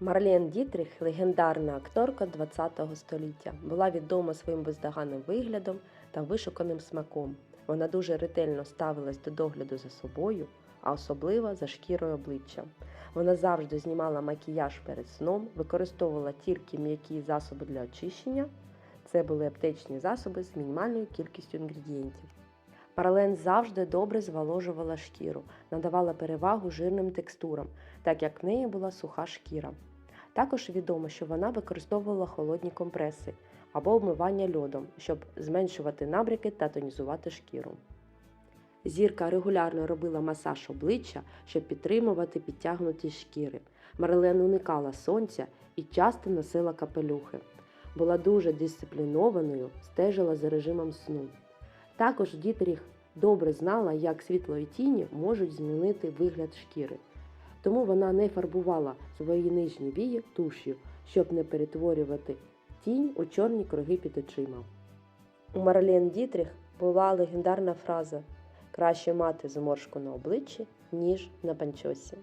Марлен Дітріх легендарна акторка ХХ століття, була відома своїм бездоганним виглядом та вишуканим смаком. Вона дуже ретельно ставилась до догляду за собою, а особливо за шкірою обличчя. Вона завжди знімала макіяж перед сном, використовувала тільки м'які засоби для очищення. Це були аптечні засоби з мінімальною кількістю інгредієнтів. Марлен завжди добре зволожувала шкіру, надавала перевагу жирним текстурам, так як в неї була суха шкіра. Також відомо, що вона використовувала холодні компреси або обмивання льодом, щоб зменшувати набряки та тонізувати шкіру. Зірка регулярно робила масаж обличчя, щоб підтримувати підтягнутість шкіри. Марлен уникала сонця і часто носила капелюхи. Була дуже дисциплінованою, стежила за режимом сну. Також Дітріх добре знала, як світло і тіні можуть змінити вигляд шкіри. Тому вона не фарбувала свої нижні вії туш'ю, щоб не перетворювати тінь у чорні круги під очима. У Марлен Дітріх була легендарна фраза краще мати зморшку на обличчі, ніж на панчосі.